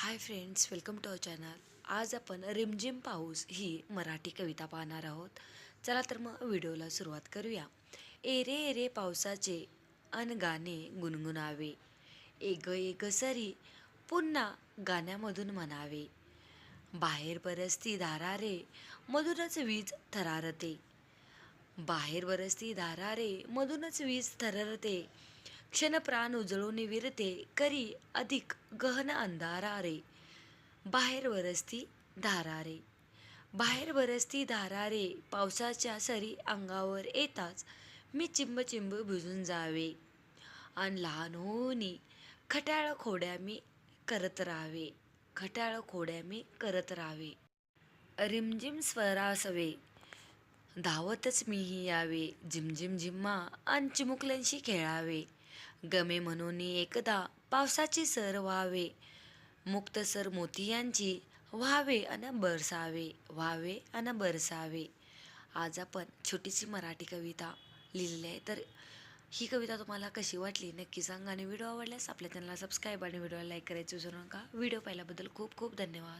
Hi friends welcome to our channel आज आपण रिमझिम पाऊस ही मराठी कविता पाहणार आहोत. चला तर मग व्हिडिओला सुरुवात करूया. एरे एरे पावसाचे अन गाणे गुणगुणावे. एग एग सरी पुन्हा गाण्यामधून म्हणावे. बाहेर बरसती धारारे मधूनच वीज थरारते. बाहेर बरसती धारारे मधूनच वीज थरारते. क्षणप्राण उजळून विरते करी अधिक गहन अंधारा रे बाहेर धारा धारारे. बाहेर बरसती धारारे पावसाच्या सरी अंगावर येताच मी चिंबचिंब चिंब भिजून जावे. आणि लहान होऊनी खट्याळ खोड्या मी करत राहावे. खट्याळ खोड्या मी करत राहावे. रिमझिम स्वरासवे धावतच मीही यावे. झिमझिम झिम्मा आणि चिमुकल्यांशी खेळावे. गमे म्हणून एकदा पावसाची सर व्हावे. मुक्तसर मोतियांची व्हावे अन बरसावे व्हावे अन बरसावे. आज आपण छोटीशी मराठी कविता लिहिलेली आहे. तर ही कविता तुम्हाला कशी वाटली नक्की सांगा. आणि व्हिडिओ आवडल्यास आपल्या चॅनलला सबस्क्राईब आणि व्हिडिओला लाईक करायचं विसरू नका. व्हिडिओ पाहिल्याबद्दल खूप खूप धन्यवाद.